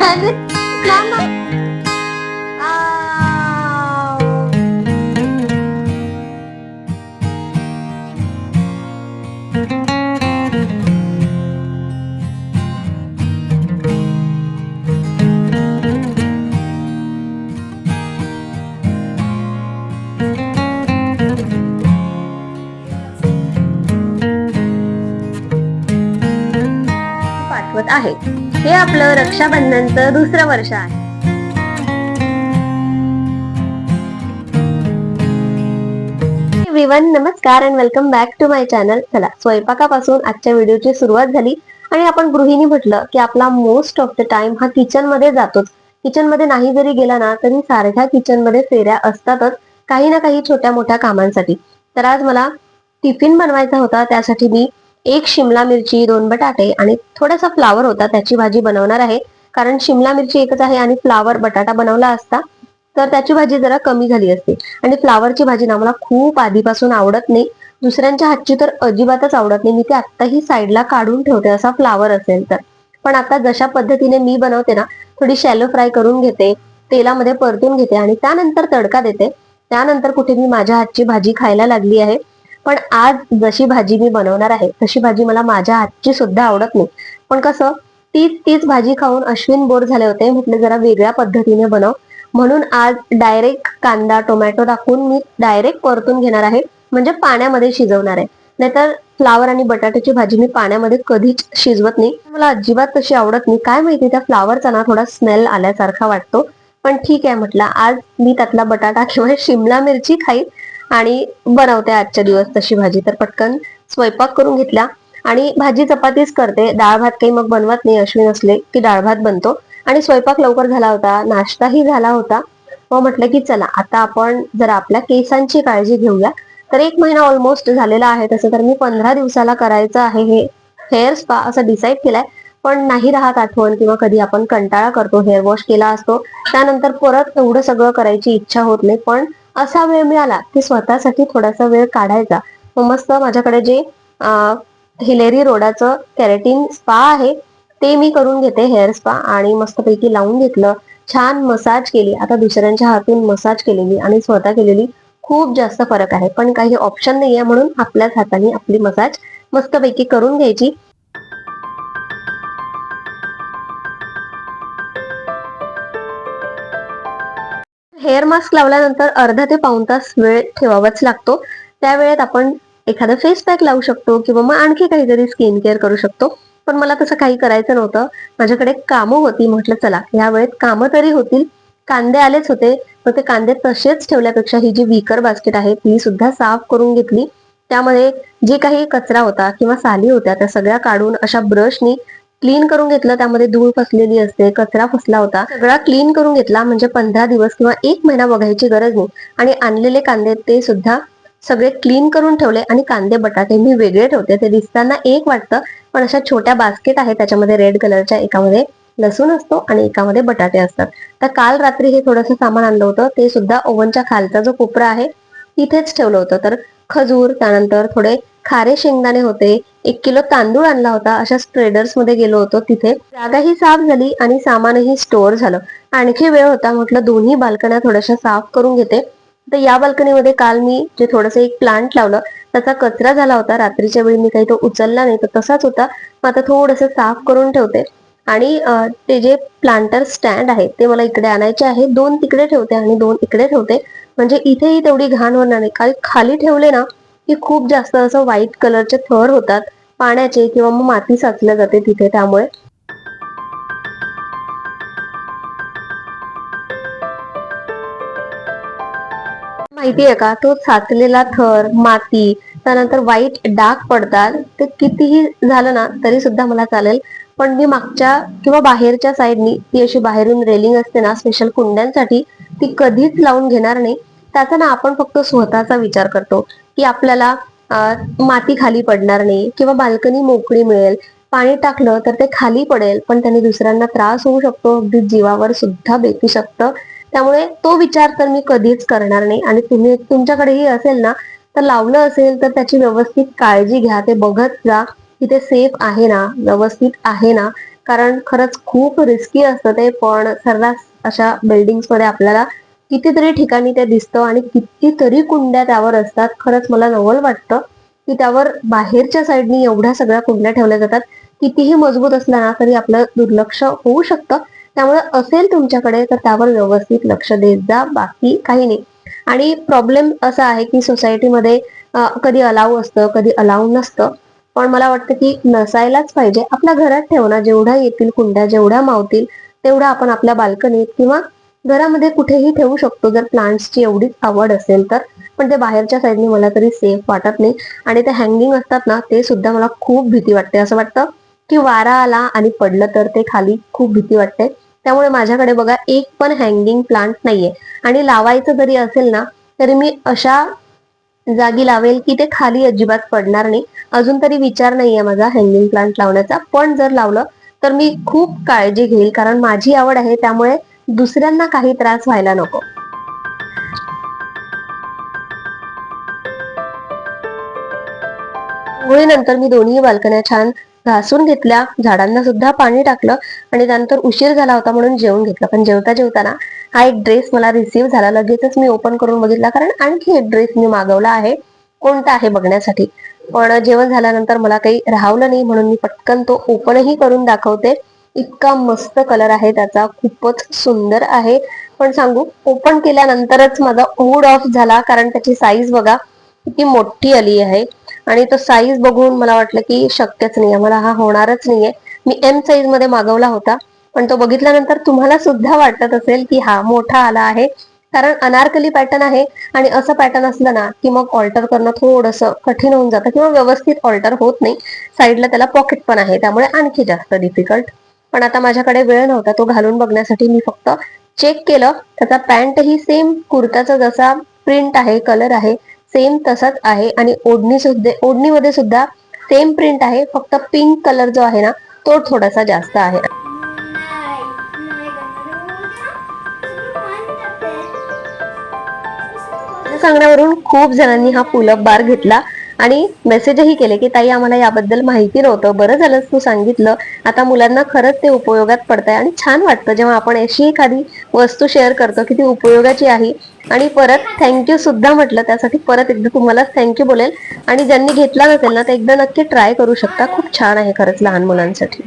आणि मामा रक्षाबंधनचं दुसरं वर्ष आहे. एव्हरीवन नमस्कार and welcome back to my channel चला स्वयंपाकापासून आजच्या व्हिडिओची सुरुवात झाली आणि आपण गृहिणी म्हटलं की आपला मोस्ट ऑफ द टाइम हा किचनमध्ये जातोच. किचनमध्ये नाही जरी गेला ना तरी सारख्या किचनमध्ये फेऱ्या असतातच काही ना काही छोट्या मोठ्या कामांसाठी. तर आज मला टिफिन बनवायचा होता त्यासाठी मी एक शिमला मिरची दोन बटाटे आणि थोडासा फ्लावर होता त्याची भाजी बनवणार आहे. कारण शिमला मिरची एकच आहे आणि फ्लावर बटाटा बनवला असता तर त्याची भाजी जरा कमी झाली असते. आणि फ्लावरची भाजी ना मला खूप आधीपासून आवडत नाही. दुसऱ्यांच्या हातची तर अजिबातच आवडत नाही. मी ते आत्ताही साईडला काढून ठेवते असा फ्लावर असेल तर. पण आता जशा पद्धतीने मी बनवते ना थोडी शॅलो फ्राय करून घेते तेलामध्ये परतून घेते आणि त्यानंतर तडका देते. त्यानंतर कुठे मी माझ्या हातची भाजी खायला लागली आहे. पण आज जशी भाजी मी बनवणार आहे तशी भाजी मला माझ्या हातची सुद्धा आवडत नाही. पण कसं तीच तीच भाजी खाऊन अश्विन बोर झाले होते म्हटलं जरा वेगळ्या पद्धतीने बनव. म्हणून आज डायरेक्ट कांदा टोमॅटो टाकून मी डायरेक्ट परतून घेणार आहे म्हणजे पाण्यामध्ये शिजवणार आहे. नाहीतर फ्लावर आणि बटाट्याची भाजी मी पाण्यामध्ये कधीच शिजवत नाही. मला अजिबात तशी आवडत नाही. काय माहिती त्या फ्लावरचा ना थोडा स्मेल आल्यासारखा वाटतो. पण ठीक आहे म्हटलं आज मी त्यातला बटाटा किंवा शिमला मिरची खाईल आणि बनवते आजच्या दिवस तशी भाजी. तर पटकन स्वयंपाक करून घेतला. आणि भाजी चपातीच करते. डाळ भात काही मग बनवत नाही अश्विन असले की डाळ भात बनतो. आणि स्वयंपाक लवकर झाला होता. नाश्ताही झाला होता. मग म्हटलं की चला आता आपण जर आपल्या केसांची काळजी घेऊया. तर एक महिना ऑलमोस्ट झालेला आहे तसं. तर मी पंधरा दिवसाला करायचं आहे हे हेअर स्पा असं डिसाईड केलंय. पण नाही राहत आठवण किंवा कधी आपण कंटाळा करतो हेअर वॉश केला असतो. त्यानंतर परत एवढं सगळं करायची इच्छा होत नाही. पण असा वेळ मिळाला की स्वतःसाठी थोडासा वेळ काढायचा. मग मस्त माझ्याकडे जे हिलेरी रोडाचं कॅरेटीन स्पा आहे ते मी करून घेते हेअर स्पा. आणि मस्तपैकी लावून घेतलं. छान मसाज केली. आता दुसऱ्यांच्या हातून मसाज केलेली आणि स्वतः केलेली खूप जास्त फरक आहे. पण काही ऑप्शन नाहीये म्हणून आपल्याच हाताने आपली मसाज मस्तपैकी करून घ्यायची. हेअर मास्क लावल्यानंतर अर्धा ते पाऊण तास वेळ ठेवावाच लागतो. त्या वेळेत आपण एखादं फेस पॅक लावू शकतो किंवा मग आणखी काहीतरी स्किन केअर करू शकतो. पण मला तसं काही करायचं नव्हतं. माझ्याकडे कामं होती. म्हटलं चला या वेळेत कामं तरी होतील. कांदे आलेच होते. तर ते कांदे तसेच ठेवल्यापेक्षा ही जी विकर बास्केट आहे ती सुद्धा साफ करून घेतली. त्यामध्ये जे काही कचरा होता किंवा साली होत्या त्या सगळ्या काढून अशा ब्रशनी क्लीन करून घेतलं त्यामध्ये धूळ फसलेली असते कचरा फसला होता. सगळा क्लीन करून घेतला म्हणजे पंधरा दिवस किंवा एक महिना बघायची गरज नाही. आणि आणलेले कांदे ते सुद्धा सगळे क्लीन करून ठेवले आणि कांदे बटाटे मी वेगळे ठेवते. ते दिसताना एक वाटतं पण अशा छोट्या बास्केट आहेत त्याच्यामध्ये रेड कलरच्या एकामध्ये लसूण असतो आणि एकामध्ये बटाटे असतात. तर काल रात्री हे थोडंसं सामान आणलं होतं. ते सुद्धा ओव्हनच्या खालचा जो कोपरा आहे तिथेच ठेवलं होतं. तर खजूर त्यानंतर थोडे खारे शेंगदाणे होते एक किलो तांदूळ आणला होता. अशा ट्रेडर्समध्ये गेलो होतो तिथे. जागाही साफ झाली आणि सामानही स्टोअर झालं. आणखी वेळ होता. म्हटलं दोन्ही बाल्कन्या थोड्याशा साफ करून घेते. तर या बाल्कनीमध्ये काल मी जे थोडंसं एक प्लांट लावलं त्याचा कचरा झाला होता. रात्रीच्या वेळी मी काही तो उचलला नाही. तर तसाच होता. मग आता थोडंसं साफ करून ठेवते. आणि ते जे प्लांटर स्टँड आहे ते मला इकडे आणायचे आहे. दोन तिकडे ठेवते आणि दोन इकडे ठेवते. म्हणजे इथेही तेवढी घाण होणार नाही. काही खाली ठेवले ना की खूप जास्त असं व्हाईट कलरचे थर होतात. पाण्याचे किंवा मग माती साचल्या जाते तिथे त्यामुळे. माहितीये का? तो साचलेला थर माती त्यानंतर वाईट डाग पडतात. ते कितीही झालं ना तरी सुद्धा मला चालेल. पण मी मागच्या किंवा बाहेरच्या साईडनी ती अशी बाहेरून रेलिंग असते ना स्पेशल कुंड्यांसाठी ती कधीच लावून घेणार नाही. त्याचा ना आपण फक्त स्वतःचा विचार करतो की आपल्याला माती खाली पडणार नाही किंवा बाल्कनी मोकळी मिळेल पाणी टाकलं तर ते खाली पडेल पण त्याने दुसऱ्यांना त्रास होऊ शकतो अगदी जीवावर सुद्धा बेकू शकतं. त्यामुळे तो विचार तर मी कधीच करणार नाही. आणि तुम्ही तुमच्याकडेही असेल ना तर लावलं असेल तर त्याची व्यवस्थित काळजी घ्या ते बघत जा की ते सेफ आहे ना व्यवस्थित आहे ना. कारण खरंच खूप रिस्की असतं ते पण सर्रास अशा बिल्डिंग्समध्ये आपल्याला कितीतरी ठिकाणी ते दिसतं आणि कितीतरी कुंड्या त्यावर असतात. खरंच मला नवल वाटतं की त्यावर बाहेरच्या साईडनी एवढ्या सगळ्या कुंड्या ठेवल्या जातात. कितीही मजबूत असला ना तरी आपलं दुर्लक्ष होऊ शकतं. त्यामुळे असेल तुमच्याकडे तर त्यावर व्यवस्थित लक्ष देत जा. बाकी काही नाही. आणि प्रॉब्लेम असा आहे की सोसायटीमध्ये कधी अलाव असतं कधी अलाव नसतं. पण मला वाटतं की नसायलाच पाहिजे. आपल्या घरात ठेवणं जेवढ्या येतील कुंड्या जेवढ्या मावतील तेवढ्या आपण आपल्या बाल्कनीत किंवा घरामध्ये कुठेही ठेवू शकतो. जर प्लांट्सची एवढीच आवड असेल तर. पण ते बाहेरच्या साईडने मला तरी सेफ वाटत नाही. आणि ते हँगिंग असतात ना ते सुद्धा मला खूप भीती वाटते. असं वाटतं की वारा आला आणि पडलं तर ते खाली खूप भीती वाटते. त्यामुळे माझ्याकडे बघा एक पण हँगिंग प्लांट नाहीये. आणि लावायचं जरी असेल ना तरी मी अशा जागी लावेल की ते खाली अजिबात पडणार नाही. अजून तरी विचार नाहीये माझा हँगिंग प्लांट लावण्याचा. पण जर लावलं तर मी खूप काळजी घेईल. कारण माझी आवड आहे त्यामुळे दुसऱ्यांना काही त्रास व्हायला नको. नंतर मी दोन्ही बाल्कन्या छान घासून घेतल्या. झाडांना सुद्धा पाणी टाकलं आणि त्यानंतर उशीर झाला होता म्हणून जेवण घेतलं. पण जेवता जेवताना हा एक ड्रेस मला रिसीव्ह झाला. लगेचच मी ओपन करून बघितला. कारण आणखी एक ड्रेस मी मागवला आहे. कोणता आहे बघण्यासाठी. पण जेवण झाल्यानंतर मला काही राहवलं नाही म्हणून मी पटकन तो ओपनही करून दाखवते. इतका मस्त कलर आहे त्याचा. खूपच सुंदर आहे. पण सांगू ओपन केल्यानंतरच माझा ओड ऑफ झाला. कारण त्याची साईज बघा किती मोठी आली आहे. आणि तो साईज बघून मला वाटलं की शक्यच नाहीये. मला हा होणारच नाहीये. मी एम साईजमध्ये मागवला होता. पण तो बघितल्यानंतर तुम्हाला सुद्धा वाटत असेल की हा मोठा आला आहे. कारण अनारकली पॅटर्न आहे. आणि असं पॅटर्न असलं ना की मग ऑल्टर करणं थोडस कठीण होऊन जातं. किंवा व्यवस्थित ऑल्टर होत नाही. साईडला त्याला पॉकेट पण आहे. त्यामुळे आणखी जास्त डिफिकल्ट पण आता माझ्याकडे वेळ नव्हता तो घालून बघण्यासाठी मी फक्त चेक केलं. त्याचा पॅन्ट ही सेम कुर्ताचा जसा प्रिंट आहे कलर आहे सेम तसाच आहे आणि ओढणी सुद्धा ओढणीमध्ये सुद्धा सेम प्रिंट आहे फक्त पिंक कलर जो आहे ना तो थोडासा जास्त आहे. सांगण्यावरून खूप जणांनी हा पुलअप बार घेतला. आणि मेसेजही केले की ताई आम्हाला याबद्दल माहिती नव्हतं. बरं झालं तू सांगितलं. आता मुलांना खरंच ते उपयोगात पडत आहे आणि छान वाटतं जेव्हा आपण अशी एखादी वस्तू शेअर करतो की ती उपयोगाची आहे. आणि परत थँक्यू सुद्धा म्हटलं त्यासाठी परत एकदा तुम्हालाच थँक्यू बोलेल. आणि ज्यांनी घेतला नसेल ना ते एकदा नक्की ट्राय करू शकता. खूप छान आहे खरंच लहान मुलांसाठी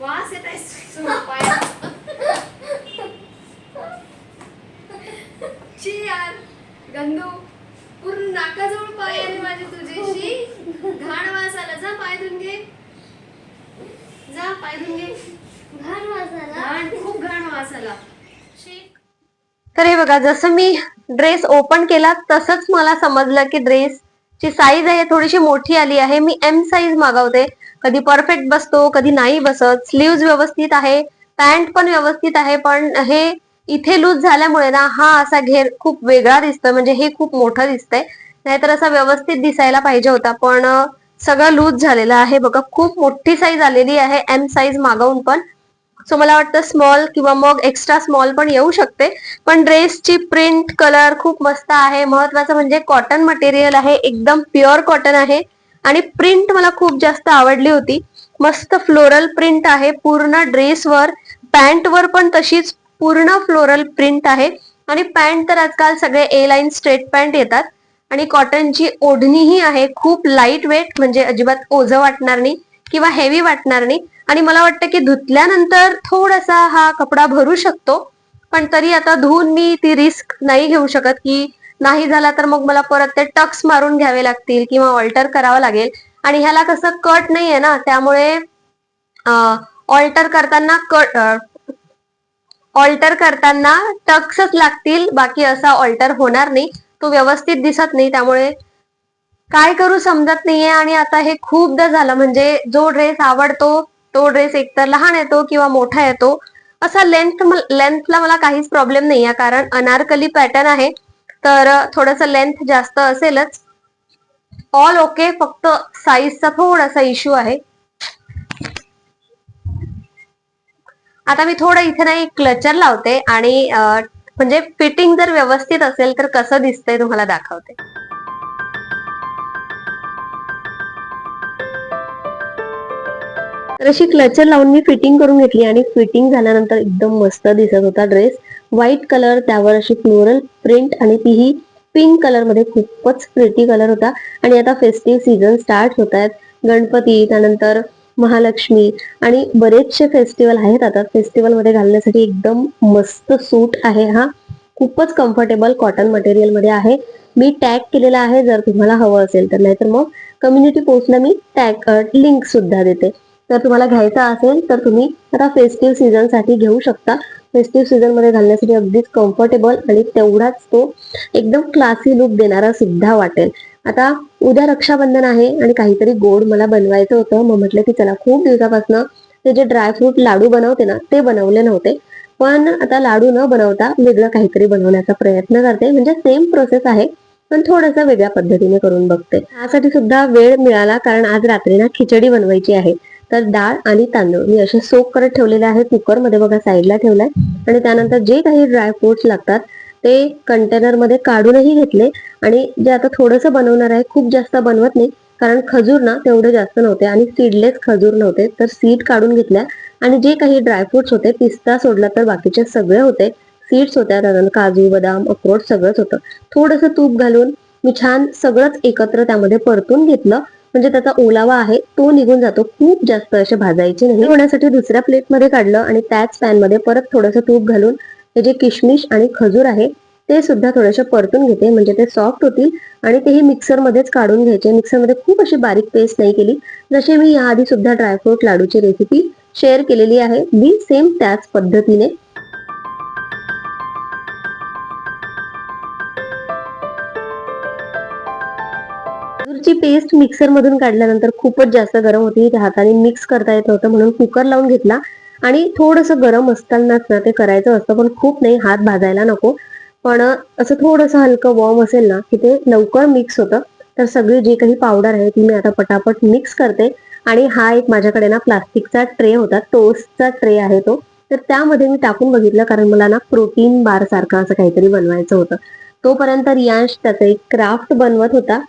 वास येत आहे ची यार गंदू पूर्ण नाकाजवळ पाय आले माझे तुझ्याशी घाण वास आला जा पाय धुवून घे जा पाय धुवून घे घाण वासाला घाण खूप घाण वास आला शी तर हे बघा जसं मी ड्रेस ओपन केला तसंच मला समजलं की ड्रेस ची साईज आहे थोडीशी मोठी आली आहे. मी एम साईज मागवते. कधी परफेक्ट बसतो कधी नाही बसत. स्लीव्ह व्यवस्थित आहे पॅन्ट पण व्यवस्थित आहे पण हे इथे लूज झाल्यामुळे ना हा असा घेर खूप वेगळा दिसतोय. म्हणजे हे खूप मोठं दिसतंय. नाहीतर असा व्यवस्थित दिसायला पाहिजे होता पण सगळं लूज झालेलं आहे. बघा खूप मोठी साईज आलेली आहे एम साईज मागवून पण. सो मला वाटतं स्मॉल किंवा मग एक्स्ट्रा स्मॉल पण येऊ शकते. पण ड्रेसची प्रिंट कलर खूप मस्त आहे. महत्वाचं म्हणजे कॉटन मटेरियल आहे. एकदम प्युअर कॉटन आहे. आणि प्रिंट मला खूप जास्त आवडली होती. मस्त फ्लोरल प्रिंट आहे. पूर्ण ड्रेसवर पॅन्टवर पण तशीच पूर्ण फ्लोरल प्रिंट आहे. आणि पॅन्ट तर आजकाल सगळे ए लाईन स्ट्रेट पॅन्ट येतात. आणि कॉटनची ओढणीही आहे. खूप लाइट वेट म्हणजे अजिबात ओझं वाटणार नाही किंवा हेवी वाटणार नाही. आणि मला वाटतं की धुतल्यानंतर थोडासा हा कपडा भरू शकतो पण तरी आता धुवून मी ती रिस्क नाही घेऊ शकत की नाही झाला तर मग मला परत ते टक्स मारून घ्यावे लागतील किंवा ऑल्टर करावं लागेल. आणि ह्याला कसं कट नाहीये ना त्यामुळे ऑल्टर करताना कट ऑल्टर करताना टक्सच लागतील बाकी असा ऑल्टर होणार नाही. तो व्यवस्थित दिसत नाही त्यामुळे काय करू समजत नाहीये. आणि आता हे खूपदा झालं म्हणजे जो ड्रेस आवडतो तो ड्रेस एकतर लहान येतो किंवा मोठा येतो असा लेंथ लेंथला मला काहीच प्रॉब्लेम नाही आहे. कारण अनारकली पॅटर्न आहे. तर थोडस लेंथ जास्त असेलच. ऑल ओके फक्त साईजचा थोडासा इश्यू आहे. आता मी थोडं इथे नाही क्लचर लावते आणि म्हणजे फिटिंग जर व्यवस्थित असेल तर कसं दिसतंय तुम्हाला दाखवते. तर अशी क्लचर लावून मी फिटिंग करून घेतली आणि फिटिंग झाल्यानंतर एकदम मस्त दिसत होता ड्रेस व्हाईट कलर त्यावर अशी फ्लोरल प्रिंट आणि तीही पिंक कलरमध्ये खूपच प्रिटी कलर होता. आणि आता फेस्टिव्ह सीझन स्टार्ट होत आहेत. गणपती त्यानंतर महालक्ष्मी आणि बरेचसे फेस्टिवल आहेत आता. फेस्टिवलमध्ये घालण्यासाठी एकदम मस्त सूट आहे हा. खूपच कम्फर्टेबल कॉटन मटेरियलमध्ये आहे. मी टॅग केलेला आहे. जर तुम्हाला हवं असेल तर नाहीतर मग कम्युनिटी पोस्टला मी टॅग लिंक सुद्धा देते. जर तुम्हाला घ्यायचा असेल तर तुम्ही आता फेस्टिव्ह सीझनसाठी घेऊ शकता. फेस्टिव्ह सीझनमध्ये घालण्यासाठी अगदीच कम्फर्टेबल आणि तेवढाच तो एकदम क्लासी लुक देणारा सुद्धा वाटेल. आता उद्या रक्षाबंधन आहे आणि काहीतरी गोड मला बनवायचं होतं. मग म्हटलं की चला खूप दिवसापासून ते जे ड्रायफ्रूट लाडू बनवते ना ते बनवले नव्हते. पण आता लाडू न बनवता वेगळं काहीतरी बनवण्याचा प्रयत्न करते. म्हणजे सेम प्रोसेस आहे पण थोडंसं वेगळ्या पद्धतीने करून बघते. त्यासाठी सुद्धा वेळ मिळाला कारण आज रात्री ना खिचडी बनवायची आहे. तर डाळ आणि तांदूळ. मी असे सोक करत ठेवलेले आहे कुकरमध्ये बघा साईडला ठेवलाय. आणि त्यानंतर जे काही ड्रायफ्रुट्स लागतात ते कंटेनरमध्ये काढूनही घेतले. आणि जे आता थोडंसं बनवणार आहे खूप जास्त बनवत नाही. कारण खजूर ना तेवढे जास्त नव्हते. आणि सीडलेस खजूर नव्हते. तर सीड काढून घेतल्या. आणि जे काही ड्रायफ्रुट्स होते पिस्ता सोडला तर बाकीचे सगळे होते. सीड्स होत्या त्यानंतर काजू बदाम अक्रोड सगळंच होतं. थोडंसं तूप घालून मी छान सगळंच एकत्र त्यामध्ये परतून घेतलं. म्हणजे त्याचा ओलावा आहे तो निघून जातो. खूप जास्त असे भाजायचे नाही. होण्यासाठी दुसऱ्या प्लेटमध्ये काढलं आणि त्याच पॅनमध्ये परत थोडंसं तूप घालून हे जे किशमिश आणि खजूर आहे ते सुद्धा थोडेसे परतून घेते. म्हणजे ते सॉफ्ट होतील आणि तेही मिक्सर मध्येच काढून घ्यायचे. मिक्सरमध्ये खूप अशी बारीक पेस्ट नाही केली. जशी मी याआधी सुद्धा ड्रायफ्रूट लाडूची रेसिपी शेअर केलेली आहे मी सेम त्याच पद्धतीने खजूरची पेस्ट मिक्सर मधून काढल्यानंतर खूपच जास्त गरम होती. त्या हाताने मिक्स करता येत नव्हतं म्हणून कुकर लावून घेतला. आणि थोडस गरम असतानाच ना ते करायचं असतं पण खूप नाही हात भाजायला नको. पण असं थोडंसं हलकं वॉर्म असेल ना की ते लवकर मिक्स होतं. तर सगळी जी काही पावडर आहे ती मी आता पटापट मिक्स करते. आणि हा एक माझ्याकडे ना प्लास्टिकचा ट्रे होता टोस्टचा ट्रे आहे तो. तर त्यामध्ये मी टाकून बघितलं कारण मला ना प्रोटीन बार सारखं असं काहीतरी बनवायचं होतं. तोपर्यंत रियांश त्याचं एक क्राफ्ट बनवत होता.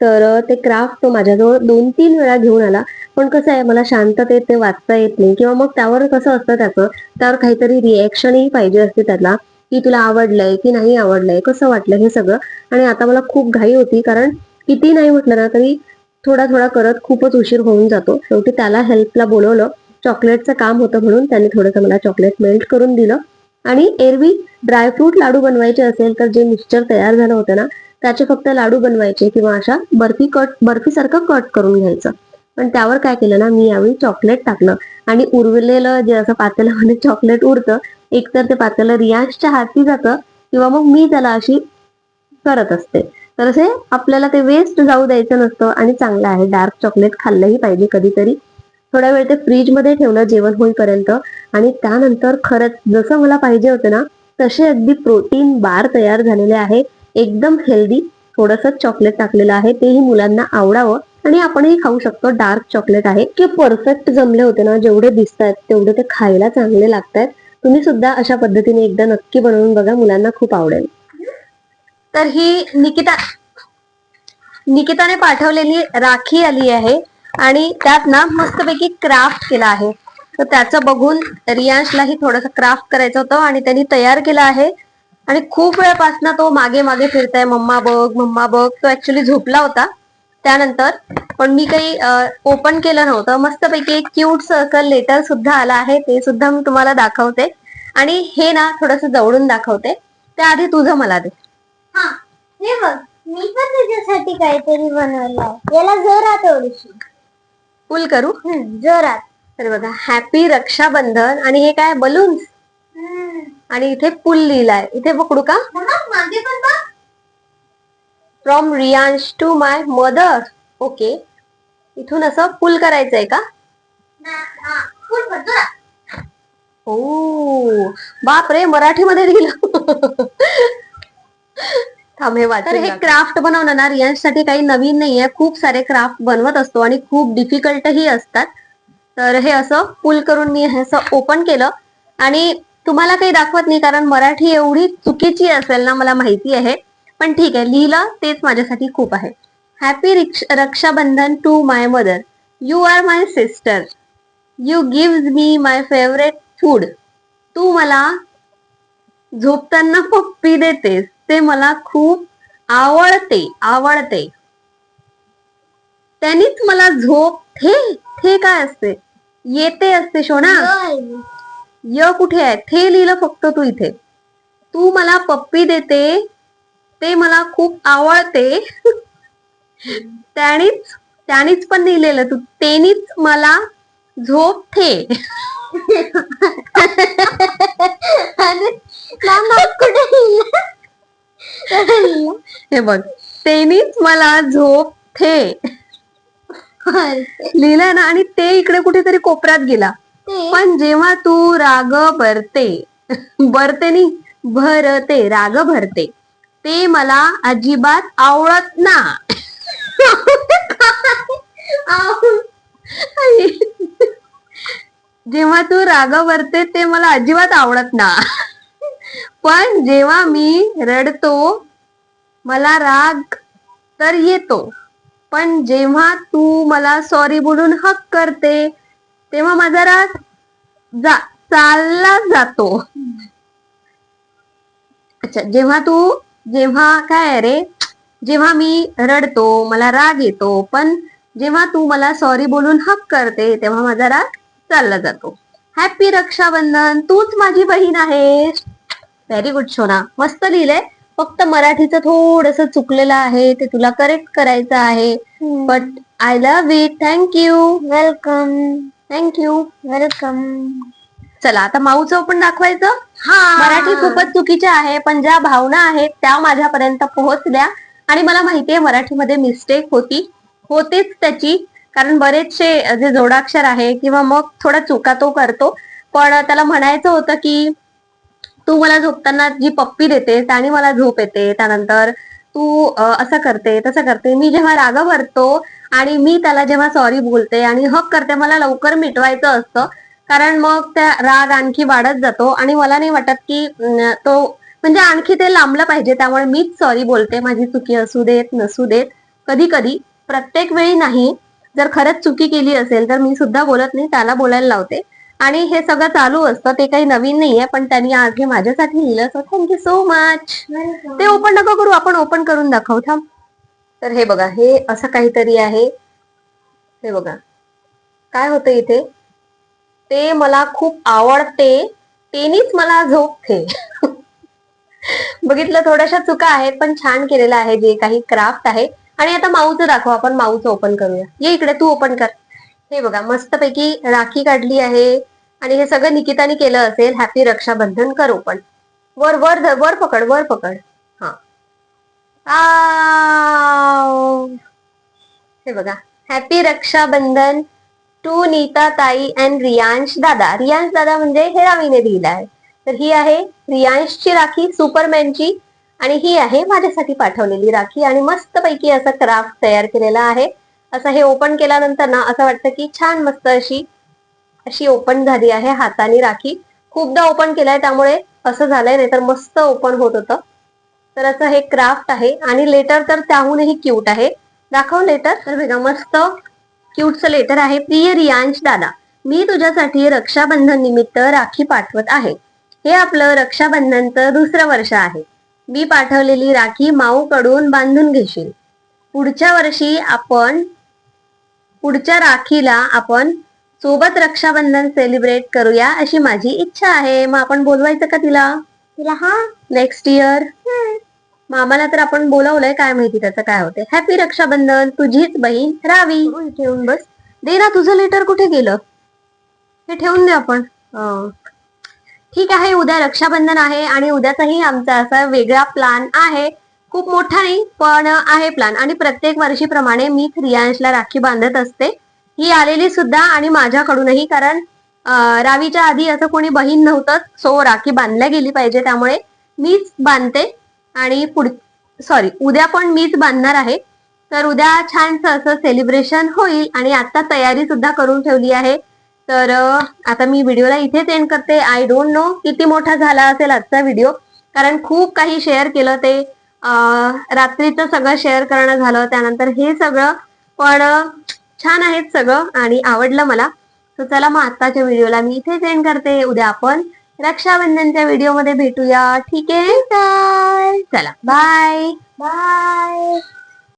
तर ते क्राफ्ट तो माझ्याजवळ दोन तीन वेळा घेऊन आला. पण कसं आहे मला शांततेत ते वाचता येत नाही. किंवा मग त्यावर कसं असतं त्याचं त्यावर काहीतरी रिॲक्शनही पाहिजे असते त्याला की तुला आवडलंय की नाही आवडलंय कसं वाटलं हे सगळं. आणि आता मला खूप घाई होती कारण किती नाही म्हटलं ना तरी थोडा थोडा करत खूपच उशीर होऊन जातो. शेवटी त्याला हेल्पला बोलवलं. चॉकलेटचं काम होतं म्हणून त्याने थोडंसं मला चॉकलेट मेल्ट करून दिलं. आणि एरवी ड्रायफ्रूट लाडू बनवायचे असेल तर जे मिक्सचर तयार झालं होतं ना त्याचे फक्त लाडू बनवायचे किंवा अशा बर्फी कट बर्फीसारखं कट करून घ्यायचं. पण त्यावर काय केलं ना मी यावेळी चॉकलेट टाकलं. आणि उरलेलं जे असं पातेल्यामध्ये चॉकलेट उरतं एकतर ते पातेलं रियांशच्या हाती जातं किंवा मग मी त्याला अशी करत असते. तर असे आपल्याला ते वेस्ट जाऊ द्यायचं नसतं आणि चांगलं आहे. डार्क चॉकलेट खाल्लंही पाहिजे कधीतरी. थोडा वेळ ते फ्रीजमध्ये ठेवलं जेवण होईपर्यंत. आणि त्यानंतर खरंच जसं मला पाहिजे होतं ना तसे अगदी प्रोटीन बार तयार झालेले आहे. एकदम हेल्दी थोडस चॉकलेट टाकलेलं आहे. तेही मुलांना आवडावं. आणि आपणही खाऊ शकतो. डार्क चॉकलेट आहे. की परफेक्ट जमले होते ना जेवढे दिसत आहेत तेवढे ते खायला चांगले लागतात तुम्ही सुद्धा अशा पद्धतीने एकदा नक्की बनवून बघा. मुलांना खूप आवडेल. तर ही निकिता निकिताने पाठवलेली राखी आली आहे. आणि त्यात ना मस्तपैकी क्राफ्ट केला आहे. तर त्याचं बघून रियांशलाही थोडस क्राफ्ट करायचं होतं. आणि त्यांनी तयार केलं आहे. आणि खूप वेळापासून तो मागे मागे फिरताय. मम्मा बघ मम्मा बघ. तो ऍक्च्युली झोपला होता त्यानंतर पण मी काही ओपन केलं नव्हतं. मस्तपैकी एक क्यूट सर्कल लेटर सुद्धा आला आहे. ते सुद्धा मी तुम्हाला दाखवते. आणि हे ना थोडस जवळून दाखवते. त्याआधी तुझं मला दे. हा. हे बघ. मी पण तुझ्यासाठी काहीतरी बनवलंय याला जोरात ओढशी फुल करू? जोरात. तर बघा हॅपी रक्षाबंधन. आणि हे काय? बलून्स. आणि इथे पुल लिहिलाय इथे पकडू का? From Riyansh to my mother okay इथून असं पुल करायचंय का? हा. ओ बाप रे मराठीमध्ये लिहिलं. थांब तर हे क्राफ्ट बनवणं ना रियांशसाठी काही नवीन नाहीये. खूप सारे क्राफ्ट बनवत असतो आणि खूप डिफिकल्टही असतात. तर हे असं पुल करून मी हे असं ओपन केलं. आणि तुम्हाला काही दाखवत नाही कारण मराठी एवढी चुकीची असेल ना मला माहिती आहे. पण ठीक आहे लिहिलं तेच माझ्यासाठी खूप आहे. Happy Rakshabandhan to my mother you are my sister you give me my favourite food तू मला झोपताना पप्पी देतेस. ते मला खूप आवडते आवडते. त्यांनीच मला झोप थे थे काय असते? येते असते शोना य कुठे आहे? थे लिहिलं फक्त तू इथे. तू मला पप्पी देते ते मला खूप आवडते. त्यानीच त्यानीच पण लिहिलेलं. तू तेनीच मला झोप थे हे बघ तेनीच मला झोप थे लिहिलंय ना आणि ते इकडे कुठेतरी कोपऱ्यात गेला. पण जेव्हा तू राग भरते भरते नी भरते राग भरते ते मला अजिबात आवडत ना. जेव्हा तू राग भरते ते मला अजिबात आवडत ना. पण जेव्हा मी रडतो मला राग तर येतो. पण जेव्हा तू मला सॉरी बोलून हक करते तेव्हा माझा राग जा चालला जातो. अच्छा जेव्हा तू जेव्हा काय रे? जेव्हा मी रडतो मला राग येतो पण जेव्हा तू मला सॉरी बोलून हक करते तेव्हा माझा राग चालला जातो. हॅपी रक्षाबंधन तूच माझी बहीण आहेस. व्हेरी गुड शोना मस्त लिहिलंय. फक्त मराठीचं थोडस चुकलेलं आहे ते तुला करेक्ट करायचं आहे. But I love it thank you welcome thank you welcome चला आता माऊचं पण दाखवायचं. हा. मराठी खूपच चुकीचे आहे पण ज्या भावना आहेत त्या माझ्यापर्यंत पोहोचल्या. आणि मला माहितीये मराठीमध्ये मिस्टेक होती. होतेच त्याची. कारण बरेचसे जे जोडाक्षर आहे किंवा मग थोडा चुका तो करतो. पण त्याला म्हणायचं होतं की तू मला झोपताना जी पप्पी देतेस आणि मला झोप येते. त्यानंतर तू असं करते तसं करते. मी जेव्हा राग भरतो आणि मी त्याला जेव्हा सॉरी बोलते आणि हक करते मला लवकर मिटवायचं असतं. कारण मग त्या राग आणखी वाढत जातो आणि मला नाही वाटत की तो म्हणजे आणखी ते लांबलं पाहिजे. त्यामुळे मीच सॉरी बोलते. माझी चुकी असू देत नसू देत. कधी कधी प्रत्येक वेळी नाही. जर खरंच चुकी केली असेल तर मी सुद्धा बोलत नाही. त्याला बोलायला लावते. आणि हे सगळं चालू असतं ते काही नवीन नाहीये पण त्यांनी आज हे माझ्यासाठी लिहिलं so thank you so much ते ओपन नको करू आपण ओपन करून दाखवू थांब. तर हे बघा हे असं काहीतरी आहे. हे बघा. काय होतं इथे? ते मला खूप आवडते तेनीच मला झोपते. बघितलं थोड्याशा चुका आहेत पण छान केलेलं आहे जे काही क्राफ्ट आहे. आणि आता माऊचं दाखव आपण माऊचं ओपन करूया. ये इकडे तू ओपन कर. हे बघा मस्तपैकी राखी काढली आहे. आणि हे सगळं निकिताने केलं असेल हॅपी रक्षाबंधन करो पण. वर वर वर पकड वर पकड. हा. हे बघा हॅपी रक्षाबंधन टू नीता ताई अँड रियांश दादा. रियांश दादा म्हणजे हे रावीने दिलं आहे. तर ही आहे रियांशची राखी सुपरमॅनची आणि ही आहे माझ्यासाठी पाठवलेली राखी. आणि मस्तपैकी असं क्राफ्ट तयार केलेला आहे. असं हे ओपन केल्यानंतर ना असं वाटतं की छान मस्त अशी अशी ओपन झाली आहे हाताने राखी. खूपदा ओपन केलाय त्यामुळे असं झालंय नाही तर मस्त ओपन होत होतं. तर असं हे क्राफ्ट आहे आणि लेटर तर त्याहूनही क्यूट आहे. दाखव लेटर तर बघा मस्त क्यूटचं लेटर आहे प्रिय रियांश दादा. मी तुझ्यासाठी रक्षाबंधन निमित्त राखी पाठवत आहे. हे आपलं रक्षाबंधनचं दुसरं वर्ष आहे. मी पाठवलेली राखी माऊकडून बांधून घेशील. पुढच्या वर्षी आपण पुढच्या राखीला आपण सोबत रक्षाबंधन सेलिब्रेट करूया अशी माझी इच्छा आहे. मग आपण बोलवायचं का तिला? तिला हा. नेक्स्ट इयर मामाला तर आपण बोलवलंय काय माहिती त्याचं काय होते हॅपी रक्षाबंधन तुझीच बहीण रावी. ठेवून बस. दे ना तुझं लेटर कुठे गेलं? हे ठेवून दे आपण. ठीक आहे उद्या रक्षाबंधन आहे आणि उद्याचाही आमचा असा वेगळा प्लान आहे. खूप मोठा नाही पण आहे प्लान आणि प्रत्येक वर्षीप्रमाणे मी रियांशला राखी बांधत असते. ही आलेली सुद्धा आणि माझ्याकडूनही कारण रावीच्या आधी असं कोणी बहीण नव्हतं सो राखी बांधल्या गेली पाहिजे. त्यामुळे मीच बांधते आणि पुढ सॉरी उद्या पण मीच बांधणार आहे. तर उद्या छानसं असं सेलिब्रेशन होईल आणि आता तयारी सुद्धा करून ठेवली आहे. तर आता मी व्हिडिओला इथेच एंड करते. आय डोंट नो किती मोठा झाला असेल आजचा व्हिडिओ कारण खूप काही शेअर केलं ते. रात्रीचं सगळं शेअर करणं झालं. त्यानंतर हे सगळं पण छान आहेत सगळं आणि आवडलं मला. तर चला मग आत्ताच्या व्हिडिओला मी इथेच एंड करते. उद्या आपण रक्षाबंधनच्या व्हिडिओमध्ये भेटूया. ठीक आहे? चला. Bye bye